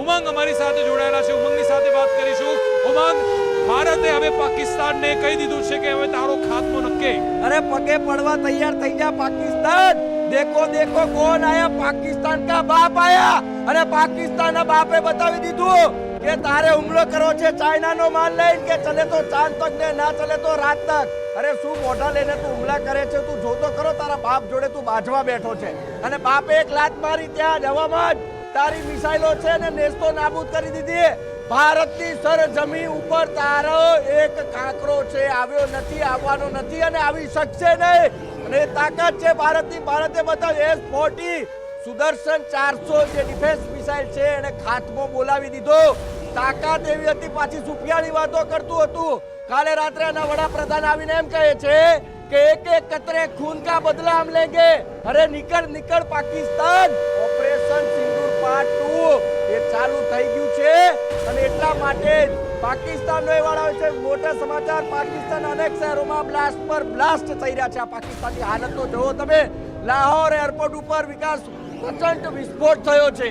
ઉમંગ અમારી સાથે જોડાયેલા છે. ઉમંગની સાથે વાત કરીશું. ઉમંગ, ભારતે હવે પાકિસ્તાનને કહી દીધું છે કે હવે તારો ખાત્મો નક્કી. અરે પગે પડવા તૈયાર થઈ જા પાકિસ્તાન. દેખો દેખો કોણ આયા? પાકિસ્તાન કા બાપ આયા? અને પાકિસ્તાનના બાપે બતાવી દીધું કે તારે હુમલો કરો છે ચાઇનાનો માલ લઈને કે ચલે તો ચાંદ તક ને ના ચલે તો રાત તક. અરે શું મોઢા લઈને તું હુમલા કરે છે? તું જોતો કરો તારા બાપ જોડે તું બાજવા બેઠો છે. અને બાપે એક લાત મારી ત્યાં જવામાં જ તારી મિસાઇલો છે ને નેસ્તો નાબૂદ કરી દીધી. ભારતની સરજમી ઉપર તારો એક કાંકરો છે, આવ્યો નથી, આવવાનો નથી અને આવી શકશે નહીં. અને તાકાત છે ભારતની. ભારતે બતાવ્યું એસ ફોર્ટી સુદર્શન ચારસો જે ડિફેન્સ મિસાઇલ છે એને ખાતમો બોલાવી દીધો. તાકાત એવી હતી, પાછી સુફિયાની વાતો કરતું હતું. કાલે રાત્રે એના વડાપ્રધાન આવીને એમ કહે છે કે એક એક કતરે ખૂન કા બદલા હમ લેંગે. અરે નિકળ નિકળ પાકિસ્તાન. ઓપરેશન એ ચાલુ થઈ ગયું છે અને એટલા માટે પાકિસ્તાનનો એ વાળા છે, મોટા સમાચાર પાકિસ્તાન અનેક શહેરોમાં બ્લાસ્ટ પર બ્લાસ્ટ થઈ રહ્યા છે આ પાકિસ્તાનની હાલત તો જુઓ તમે. લાહોર એરપોર્ટ ઉપર વિકાસ પ્રચંડ વિસ્ફોટ થયો છે.